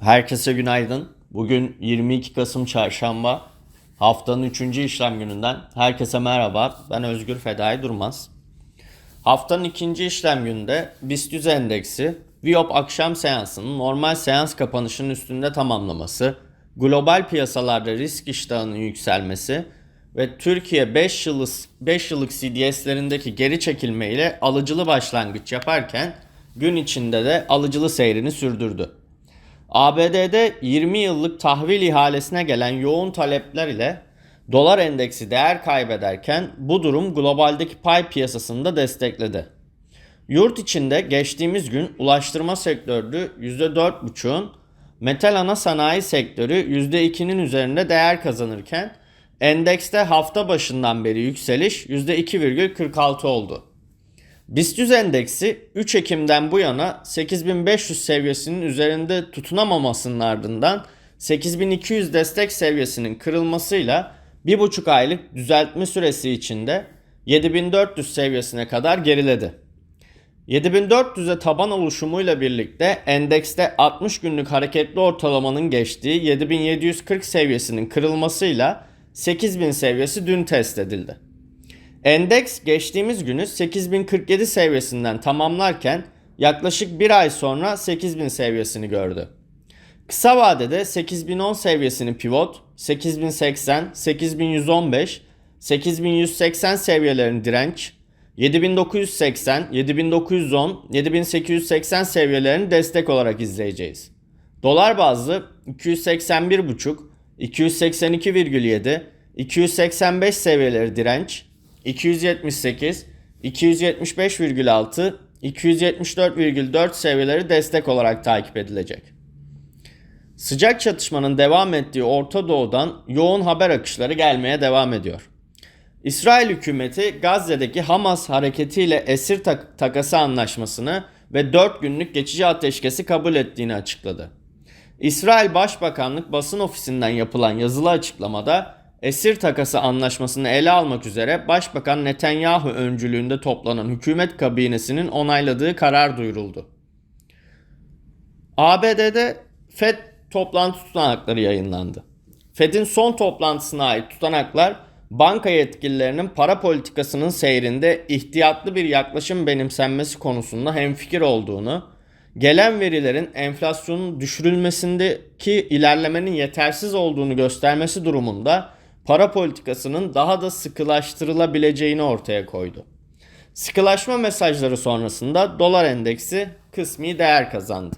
Herkese günaydın. Bugün 22 Kasım Çarşamba. Haftanın 3. işlem gününden herkese merhaba. Ben Özgür Fedai Durmaz. Haftanın ikinci işlem gününde BIST 100 endeksi Viyop akşam seansının normal seans kapanışının üstünde tamamlaması, global piyasalarda risk iştahının yükselmesi ve Türkiye 5 yıllık 5 yıllık CDS'lerindeki geri çekilme ile alıcılı başlangıç yaparken gün içinde de alıcılı seyrini sürdürdü. ABD'de 20 yıllık tahvil ihalesine gelen yoğun talepler ile dolar endeksi değer kaybederken bu durum globaldeki pay piyasasını da destekledi. Yurt içinde geçtiğimiz gün ulaştırma sektörü %4,5'un, metal ana sanayi sektörü %2'nin üzerinde değer kazanırken endekste hafta başından beri yükseliş %2,46 oldu. BIST 100 endeksi 3 Ekim'den bu yana 8500 seviyesinin üzerinde tutunamamasının ardından 8200 destek seviyesinin kırılmasıyla 1,5 aylık düzeltme süresi içinde 7400 seviyesine kadar geriledi. 7400'e taban oluşumuyla birlikte endekste 60 günlük hareketli ortalamanın geçtiği 7740 seviyesinin kırılmasıyla 8000 seviyesi dün test edildi. Endeks geçtiğimiz günü 8047 seviyesinden tamamlarken yaklaşık bir ay sonra 8000 seviyesini gördü. Kısa vadede 8010 seviyesini pivot, 8080, 8115, 8180 seviyelerini direnç, 7980, 7910, 7880 seviyelerini destek olarak izleyeceğiz. Dolar bazlı 281.5, 282,7, 285 seviyeleri direnç, 278, 275,6, 274,4 seviyeleri destek olarak takip edilecek. Sıcak çatışmanın devam ettiği Orta Doğu'dan yoğun haber akışları gelmeye devam ediyor. İsrail hükümeti Gazze'deki Hamas hareketiyle esir tak- takası anlaşmasını ve 4 günlük geçici ateşkesi kabul ettiğini açıkladı. İsrail Başbakanlık basın ofisinden yapılan yazılı açıklamada esir takası anlaşmasını ele almak üzere Başbakan Netanyahu öncülüğünde toplanan hükümet kabinesinin onayladığı karar duyuruldu. ABD'de FED toplantı tutanakları yayınlandı. FED'in son toplantısına ait tutanaklar banka yetkililerinin para politikasının seyrinde ihtiyatlı bir yaklaşım benimsenmesi konusunda hemfikir olduğunu, gelen verilerin enflasyonun düşürülmesindeki ilerlemenin yetersiz olduğunu göstermesi durumunda para politikasının daha da sıkılaştırılabileceğini ortaya koydu. Sıkılaşma mesajları sonrasında dolar endeksi kısmi değer kazandı.